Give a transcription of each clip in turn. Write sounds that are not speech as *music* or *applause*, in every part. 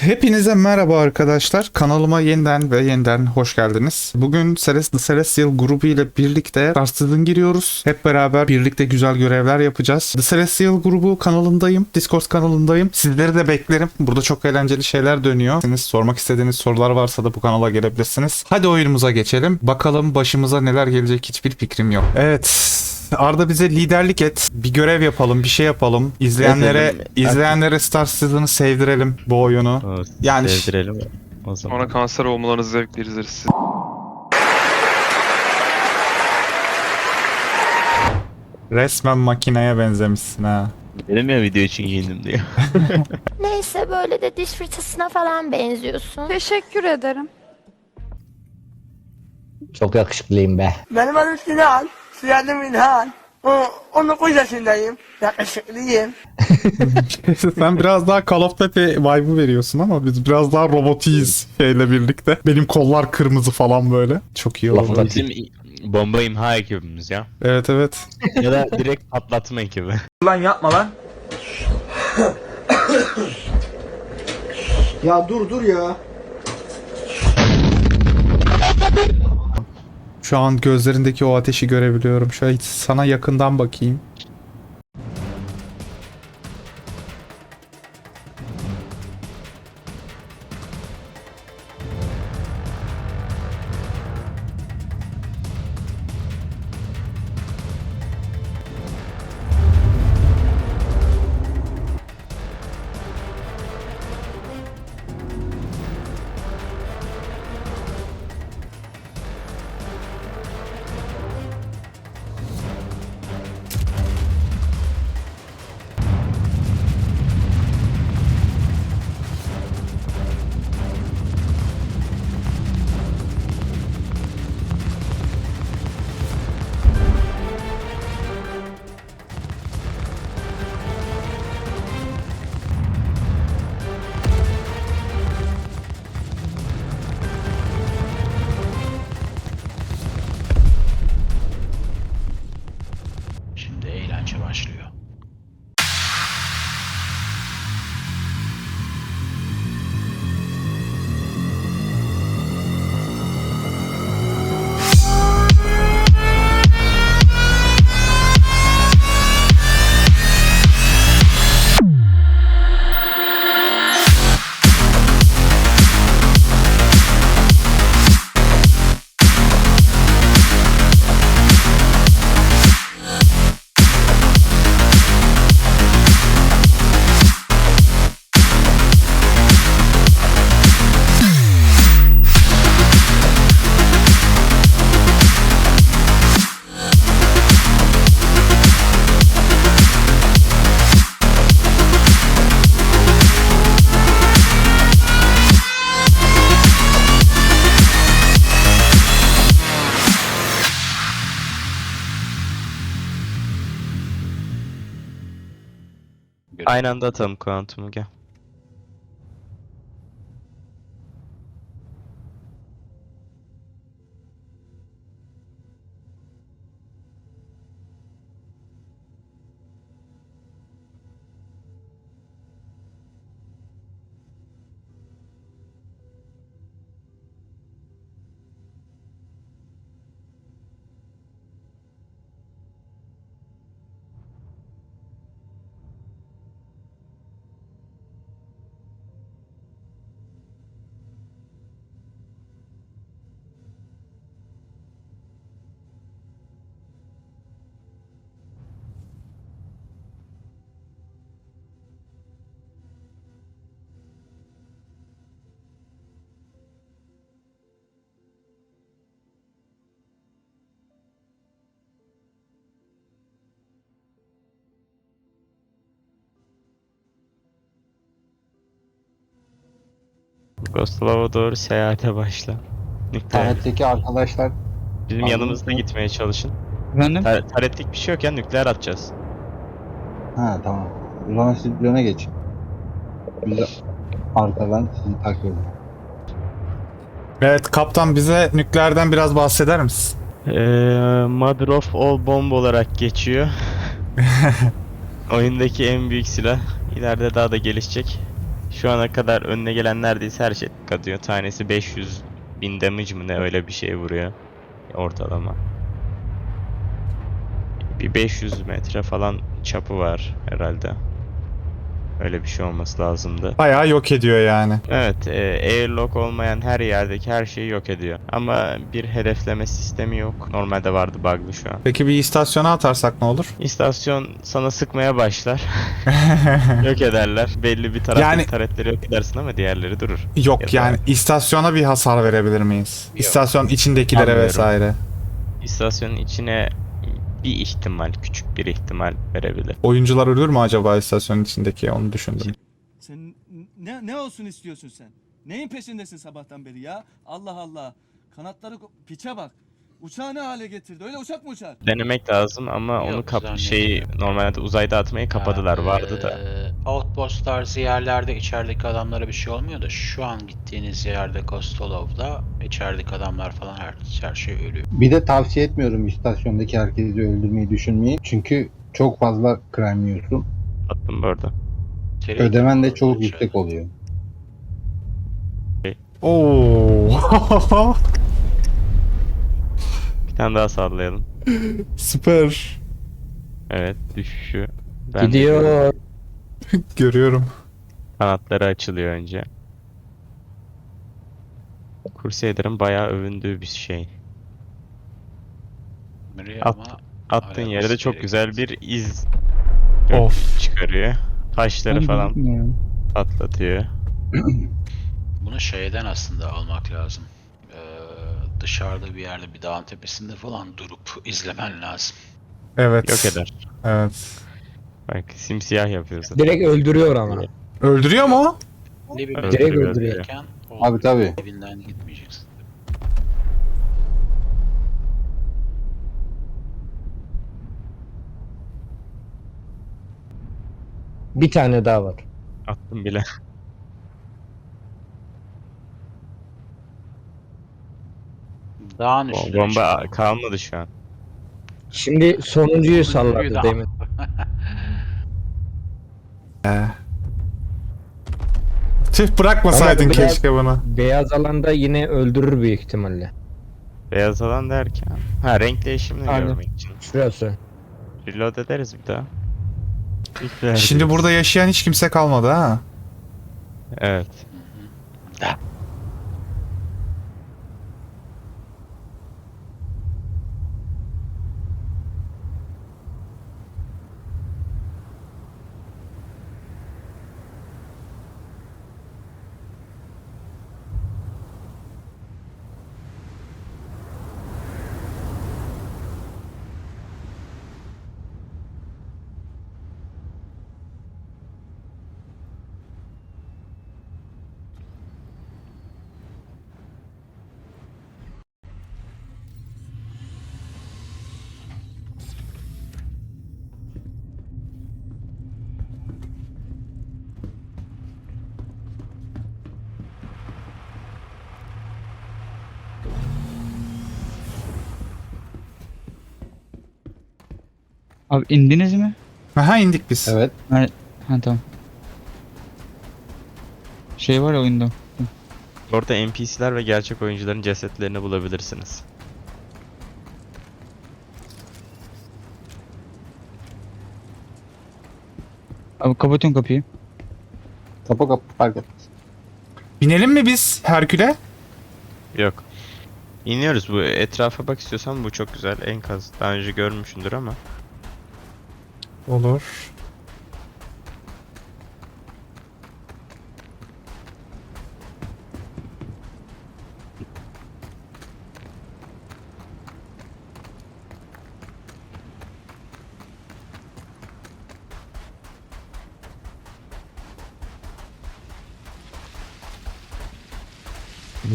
Hepinize merhaba arkadaşlar. Kanalıma yeniden ve yeniden hoş geldiniz. Bugün Ceres The Celestial grubu ile birlikte Citizen giriyoruz. Hep beraber birlikte güzel görevler yapacağız. The Celestial grubu kanalındayım. Discord kanalındayım. Sizleri de beklerim. Burada çok eğlenceli şeyler dönüyor. Siz sormak istediğiniz sorular varsa da bu kanala gelebilirsiniz. Hadi oyunumuza geçelim. Bakalım başımıza neler gelecek hiçbir fikrim yok. Evet. *laughs* Arda bize liderlik et. Bir görev yapalım, bir şey yapalım. İzleyenlere izleyenlere Star Citizen'ı sevdirelim bu oyunu. O, Yani- sevdirelim o zaman. Sonra kanser olmalarınızı zevkle izleriz siz. Resmen makineye benzemişsin ha. Dedim ya video için giyindim diye. *laughs* Neyse böyle de diş fırçasına falan benziyorsun. Teşekkür ederim. Çok yakışıklıyım be. Benim adım Sinan. Soyadım İlhan. O, 19 yaşındayım. Yakışıklıyım. *laughs* Sen biraz daha Call of Duty vibe'ı veriyorsun ama biz biraz daha robotiyiz şeyle birlikte. Benim kollar kırmızı falan böyle. Çok iyi oldu. Bizim bomba imha ekibimiz ya. Evet evet. *laughs* Ya da direkt patlatma ekibi. Ya dur dur ya. Şu an gözlerindeki o ateşi görebiliyorum. Şöyle sana yakından bakayım. Aynı anda atalım kuantumu gel. Goslav'a doğru seyahate başla. Nükleer. Tanetteki arkadaşlar Bizim Anladım. yanımızda gitmeye çalışın. Efendim? Tar- taretlik bir şey yok ya nükleer atacağız. Ha tamam. O zaman siz öne geçin. Biz de arkadan sizi takıyoruz. Evet kaptan bize nükleerden biraz bahseder misin? Ee, Mother of All Bomb olarak geçiyor. *laughs* Oyundaki en büyük silah. İleride daha da gelişecek. Şu ana kadar önüne gelen neredeyse her şey atıyor. Tanesi 500 bin damage mı ne öyle bir şey vuruyor. Ortalama. Bir 500 metre falan çapı var herhalde. Öyle bir şey olması lazımdı. Bayağı yok ediyor yani. Evet, e, airlock olmayan her yerdeki her şeyi yok ediyor. Ama bir hedefleme sistemi yok. Normalde vardı bug'lı şu an. Peki bir istasyona atarsak ne olur? İstasyon sana sıkmaya başlar. *laughs* yok ederler. Belli bir taraftaki Yani- taretleri yok edersin ama diğerleri durur. Yok Ya da- yani istasyona bir hasar verebilir miyiz? Yok. İstasyon içindekilere Anlıyorum. vesaire. İstasyonun içine bir ihtimal, küçük bir ihtimal verebilir. Oyuncular ölür mü acaba istasyonun içindeki onu düşündüm. Sen ne ne olsun istiyorsun sen? Neyin peşindesin sabahtan beri ya? Allah Allah. Kanatları ko- piçe bak. Uçağı ne hale getirdi? Öyle uçak mı uçar? Denemek lazım ama Yok, onu kap şeyi normalde uzayda atmayı kapadılar. Ya, Vardı da. eee, Outpost tarzı yerlerde içerideki adamlara bir şey olmuyor da şu an gittiğiniz yerde Kostolov'da içerideki adamlar falan her, her şey ölüyor. Bir de tavsiye etmiyorum istasyondaki herkesi öldürmeyi düşünmeyi. Çünkü çok fazla crime yiyorsun. Attım bu arada. Seri Ödemen de içeride. çok yüksek oluyor. Oo. *laughs* Tane daha sallayalım. *laughs* Süper. Evet, düşüşü. Ben de Gidiyor. görüyorum. *laughs* Kanatları açılıyor önce. Crusader'ın bayağı övündüğü bir şey. At- ama Attığın yere de çok güzel bir iz Of. çıkarıyor. Taşları falan patlatıyor. bunu şeyden aslında almak lazım. Dışarıda bir yerde bir dağın tepesinde falan durup izlemen lazım. Evet. Yok eder. Evet. Bak simsiyah yapıyorsun. Direkt öldürüyor ama. Öldürüyor mu? o? Ne bir Direkt öldürüyor. öldürüyor. Derken Abi tabi. evinden gitmeyeceksin. Bir tane daha var. Attım bile. Dağın üstüne bomba çıkıyor. kalmadı şu an. Şimdi sonuncuyu salladı daha. demin. *laughs* Tüh bırakmasaydın Ama biraz- keşke bunu. Beyaz alanda yine öldürür büyük ihtimalle. Beyaz alan derken. Ha renk değişimini Aynen. görmek için. Şurası. Reload ederiz bir daha. İlk Şimdi burada yaşayan hiç kimse kalmadı ha. Evet. Abi indiniz mi? Aha indik biz. Evet. Ha tamam. Şey var ya oyunda. Orada NPC'ler ve gerçek oyuncuların cesetlerini bulabilirsiniz. Abi kapatıyorum kapıyı. Kapa kapa fark et. Binelim mi biz Herkül'e? Yok. İniyoruz bu etrafa bak istiyorsan bu çok güzel enkaz. Daha önce görmüşsündür ama. Olur.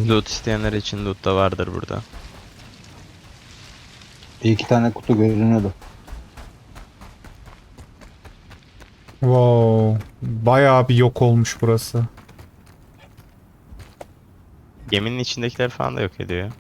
Loot isteyenler için loot da vardır burada. Bir iki tane kutu görünüyordu. Bayağı bir yok olmuş burası. Geminin içindekiler falan da yok ediyor.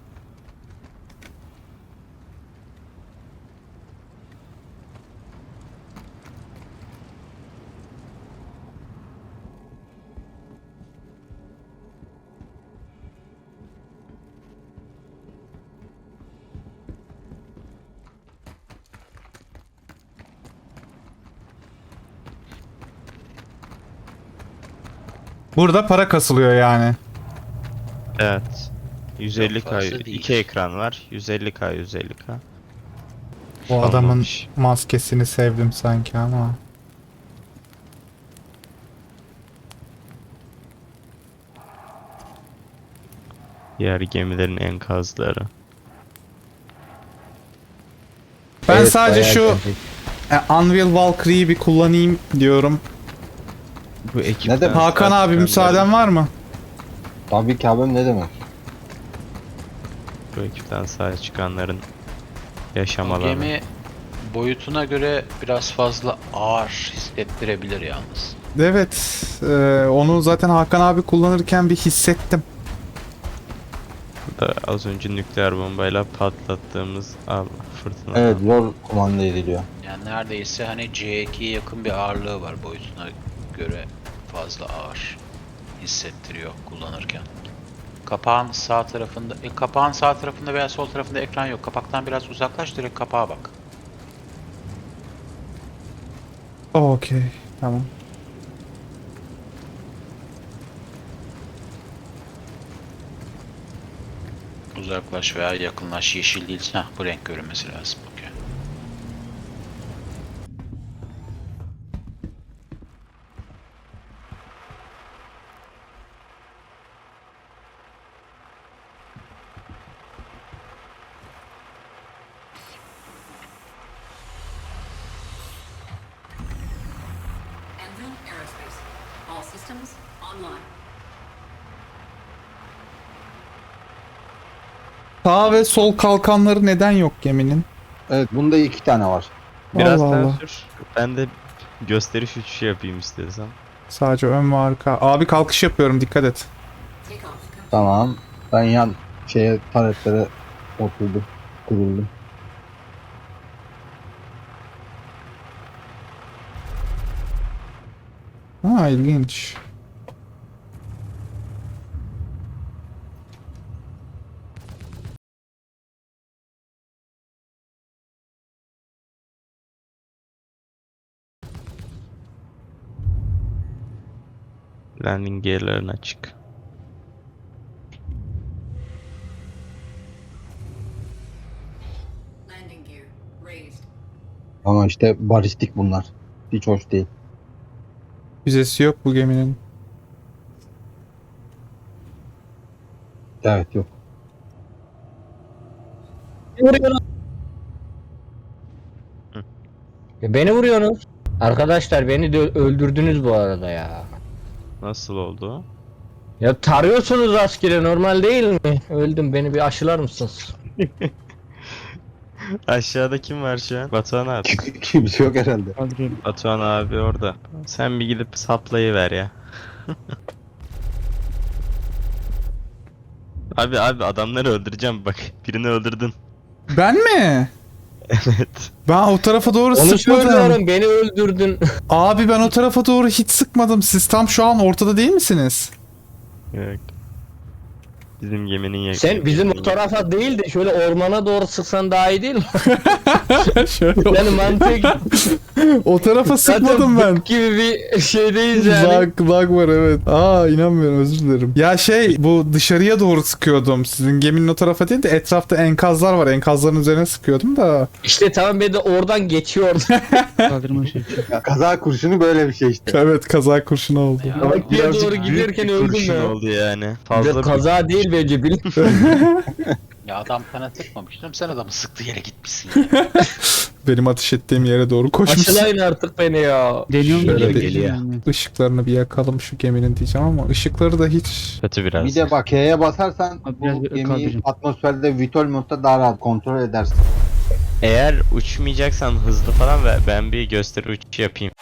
Burada para kasılıyor yani. Evet. 150k, fazla değil. 2 ekran var. 150k, 150k. O adamın maskesini sevdim sanki ama. Diğer gemilerin enkazları. Ben Evet, sadece şu e, Unreal Valkyrie'yi bir kullanayım diyorum. Bu ekipten demek? Hakan abi çıkanların- müsaaden var mı? Tabii ki abim ne demek? Bu ekipten sağ çıkanların yaşam alanı. gemi boyutuna göre biraz fazla ağır hissettirebilir yalnız. Evet. e, onu zaten Hakan abi kullanırken bir hissettim. Da az önce nükleer bombayla patlattığımız al fırtına. Evet zor kumanda ediliyor. Yani neredeyse hani C2'ye yakın bir ağırlığı var boyutuna göre fazla ağır hissettiriyor kullanırken. Kapağın sağ tarafında, e, kapağın sağ tarafında veya sol tarafında ekran yok. Kapaktan biraz uzaklaş direkt kapağa bak. Okey. Tamam. Uzaklaş veya yakınlaş yeşil değilse bu renk görünmesi lazım. Sağ ve sol kalkanları neden yok geminin? Evet bunda iki tane var. Biraz Allah Allah. sür. Ben de gösteriş uçuşu yapayım istiyorsan. Sadece ön ve arka. Abi kalkış yapıyorum dikkat et. Tamam. Ben yan şeye taletlere oturdum. Kuruldum. Ha ilginç. Landing gear'ların açık. Landing gear raised. Ama işte balistik bunlar. Hiç hoş değil. Füzesi yok bu geminin. Evet yok. Vuruyorsunuz. Ya beni vuruyorsunuz. Arkadaşlar beni de öldürdünüz bu arada ya. Nasıl oldu? Ya tarıyorsunuz askeri normal değil mi? Öldüm beni bir aşılar mısınız? *laughs* Aşağıda kim var şu an? Batuhan abi. Kimse yok herhalde. Batuhan abi orada. Sen bir gidip saplayıver ya. *laughs* abi abi adamları öldüreceğim bak. Birini öldürdün. Ben mi? Evet. Ben o tarafa doğru Onu sıkmadım. söylüyorum beni öldürdün. Abi ben o tarafa doğru hiç sıkmadım. Siz tam şu an ortada değil misiniz? Yok. Bizim geminin yakın. Sen bizim o tarafa değil de şöyle ormana doğru sıksan daha iyi değil mi? *laughs* Şöyle Yani mantık *laughs* o tarafa sıkmadım ben. gibi bir şeydeyiz yani. Lag, lag var evet. Aa inanmıyorum özür dilerim. Ya şey bu dışarıya doğru sıkıyordum. Sizin geminin o tarafa değil de etrafta enkazlar var. Enkazların üzerine sıkıyordum da. İşte tamam ben de oradan geçiyordum. *laughs* Kaldırma şey. Ya, kaza kurşunu böyle bir şey işte. Evet kaza kurşunu oldu. Bakiye Birazcık doğru giderken öldüm kurşun ya. oldu yani. Fazla bir kaza değil bence bil. *laughs* Ya adam sana sıkmamıştım sen adamı sıktı yere gitmişsin ya. *laughs* Benim ateş ettiğim yere doğru koşmuş. Aşılayın artık beni ya. Deniyorum Şöyle geliyor bir- geliyor. Işıklarını bir yakalım şu geminin diyeceğim ama ışıkları da hiç kötü biraz. Bir de bak H'ye basarsan Abi biraz bu bir gemiyi kaldıracağım. atmosferde vitol modda daha rahat kontrol edersin. Eğer uçmayacaksan hızlı falan ver. Ben bir gösteri uçuş yapayım.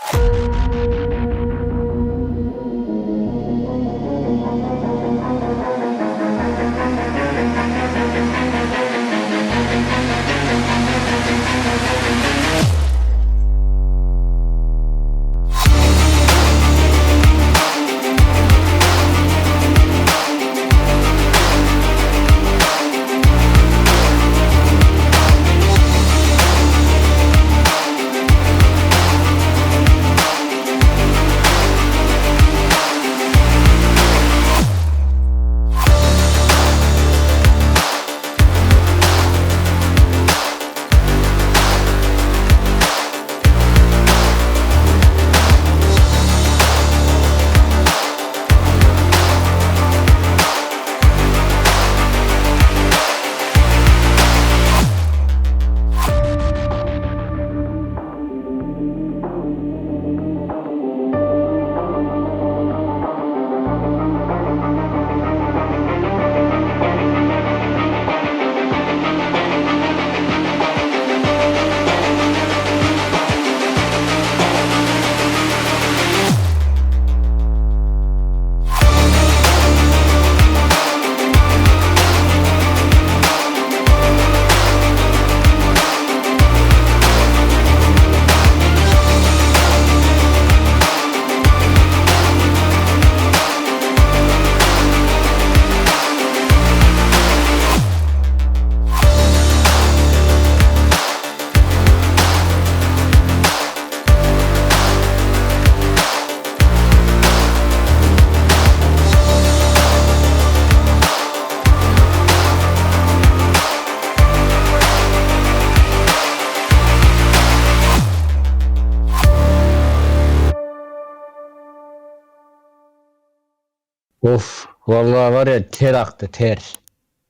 Of vallahi var ya ter aktı ter.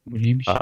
Bu neymiş Aa. ya?